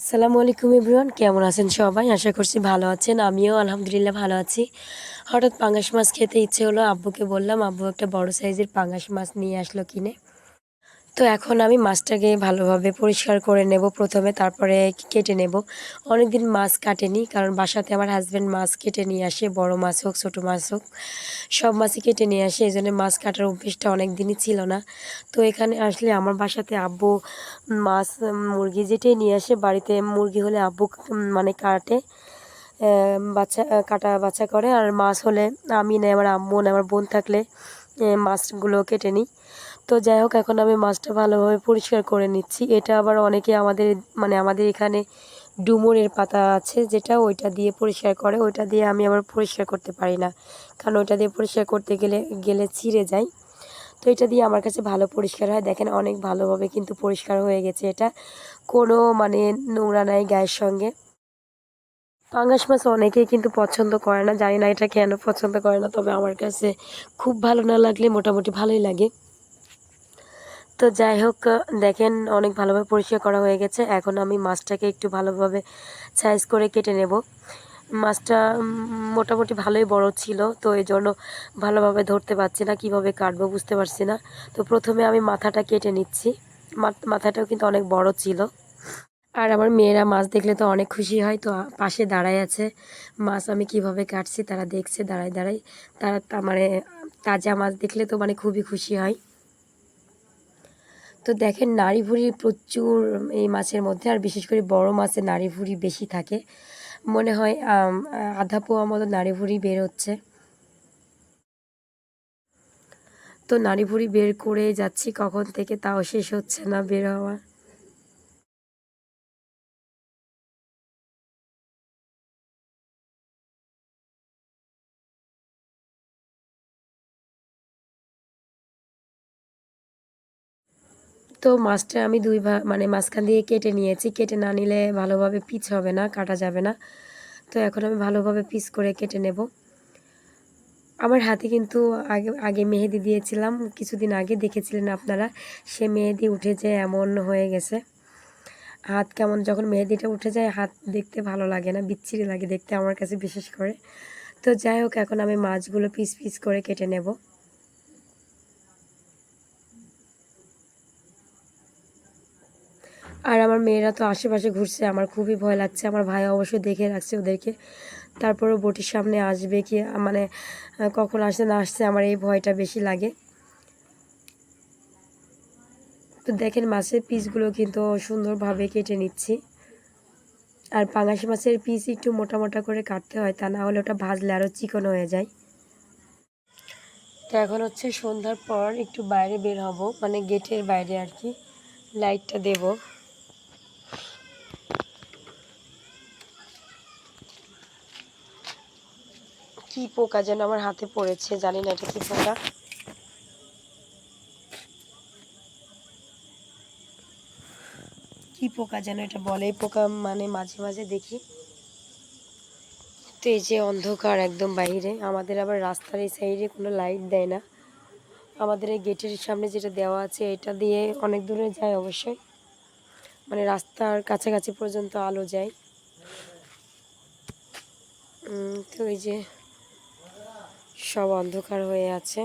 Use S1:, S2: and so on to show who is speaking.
S1: আসসালামু আলাইকুম ইব্রান কেমন আছেন সবাই? আশা করছি ভালো আছেন, আমিও আলহামদুলিল্লাহ ভালো আছি। হঠাৎ পাঙ্গাস মাছ খেতে ইচ্ছে হলো, আব্বুকে বললাম, আব্বু একটা বড় সাইজের পাঙ্গাস মাছ নিয়ে আসলো কিনে। তো এখন আমি মাছটাকে ভালোভাবে পরিষ্কার করে নেব প্রথমে, তারপরে কেটে নেব। অনেক দিন মাছ কাটেনি, কারণ বাসাতে আমার হাজব্যান্ড মাছ কেটে নিয়ে আসে, বড় মাছ হোক, ছোটো মাছ হোক, সব মাছই কেটে নিয়ে আসে, এই জন্য মাছ কাটার অভ্যেসটা অনেক দিনই ছিল না। তো এখানে আসলে আমার বাসাতে আব্বু মাছ মুরগি যেটাই নিয়ে আসে, বাড়িতে মুরগি হলে আব্বু মানে কাটে বাচ্চা কাটা বাচ্চা করে, আর মাছ হলে আমি নেই আমার আম্মু না, আমার বোন থাকলে মাছগুলো কেটে নিই। তো যাই হোক, এখন আমি মাছটা ভালোভাবে পরিষ্কার করে নিচ্ছি। এটা আবার অনেকে আমাদের মানে আমাদের এখানে ডুমুরের পাতা আছে, যেটা ওইটা দিয়ে পরিষ্কার করে, ওইটা দিয়ে আমি আবার পরিষ্কার করতে পারি না। কারণ ওইটা দিয়ে পরিষ্কার করতে গেলে গেলে ছিঁড়ে যায়। তো এটা দিয়ে আমার কাছে ভালো পরিষ্কার হয়। দেখেন, অনেক ভালোভাবে কিন্তু পরিষ্কার হয়ে গেছে এটা। কোনো মানে নোংরা নাই গায়ের সঙ্গে। পাঙ্গাস মাছ অনেকেই কিন্তু পছন্দ করে না। জানি না এটা কেন পছন্দ করে না, তবে আমার কাছে খুব ভালো না লাগলে মোটামুটি ভালোই লাগে। তো যাই হোক দেখেন অনেক ভালোভাবে পরিষ্কার করা হয়ে গেছে। এখন আমি মাছটাকে একটু ভালোভাবে সাইজ করে কেটে নেব। মাছটা মোটামুটি ভালোই বড় ছিল, তো এই জন্য ভালোভাবে ধরতে পারছি না, কীভাবে কাটবো বুঝতে পারছি না। তো প্রথমে আমি মাথাটা কেটে নিচ্ছি। মাথাটাও কিন্তু অনেক বড় ছিল। আর আমার মেয়েরা মাছ দেখলে তো অনেক খুশি হয়, তো পাশে দাঁড়ায় আছে। মাছ আমি কীভাবে কাটছি তারা দেখছে, দাঁড়ায় দাঁড়ায়। তারা মানে তাজা মাছ দেখলে তো মানে খুবই খুশি হয়। তো দেখেন নাড়ি ভুড়ি প্রচুর এই মাছের মধ্যে, আর বিশেষ করে বড় মাছে নাড়ি ভুড়ি বেশি থাকে। মনে হয় আধা পোয়া মতো নাড়ি ভুড়ি বের হচ্ছে। তো নাড়ি ভুড়ি বের করে যাচ্ছি, কখন থেকে তাও শেষ হচ্ছে না বের হওয়া। তো মাছটা আমি দুই মানে মাঝখান দিয়ে কেটে নিয়েছি। কেটে না নিলে ভালোভাবে পিচ হবে না, কাটা যাবে না। তো এখন আমি ভালোভাবে পিস করে কেটে নেব। আমার হাতে কিন্তু আগে আগে মেহেদি দিয়েছিলাম। কিছুদিন আগে দেখেছিলেন আপনারা, সে মেহেদি উঠে যে এমন হয়ে গেছে। হাত কেমন যখন মেহেদিটা উঠে যায়, হাত দেখতে ভালো লাগে না, বিচ্ছিরি লাগে দেখতে আমার কাছে বিশেষ করে। তো যাই হোক, এখন আমি মাছগুলো পিস পিস করে কেটে নেব। আর আমার মেয়েরা তো আশেপাশে ঘুরছে, আমার খুবই ভয় লাগছে, আমার ভাই অবশ্যই দেখে রাখছে ওদেরকে। তারপরেও বটির সামনে আসবে কি মানে কখন আসছে না আসছে আমার এই ভয়টা বেশি লাগে। তো দেখেন মাছের পিসগুলো কিন্তু সুন্দরভাবে কেটে নিচ্ছি। আর পাঙাশ মাছের পিস একটু মোটা মোটা করে কাটতে হয়, তা না হলে ওটা ভাজলে আরও চিকন হয়ে যায়। তো এখন হচ্ছে সন্ধ্যার পর একটু বাইরে বের হব মানে গেটের বাইরে আর কি, লাইটটা দেবো। কি পোকা যেন আমার হাতে পড়েছে, জানি না এটা কি পোকা। কি পোকা যেন এটা বলে পোকা মানে মাঝে মাঝে দেখি। তো এই যে অন্ধকার একদম বাইরে, আমাদের আবার রাস্তার এই সাইডে কোনো লাইট দেয় না। আমাদের এই গেটের সামনে যেটা দেওয়া আছে, এটা দিয়ে অনেক দূরে যায় অবশ্যই। মানে রাস্তার কাছাকাছি পর্যন্ত আলো যায়। তো এই যে সব অন্ধকার হয়ে আছে।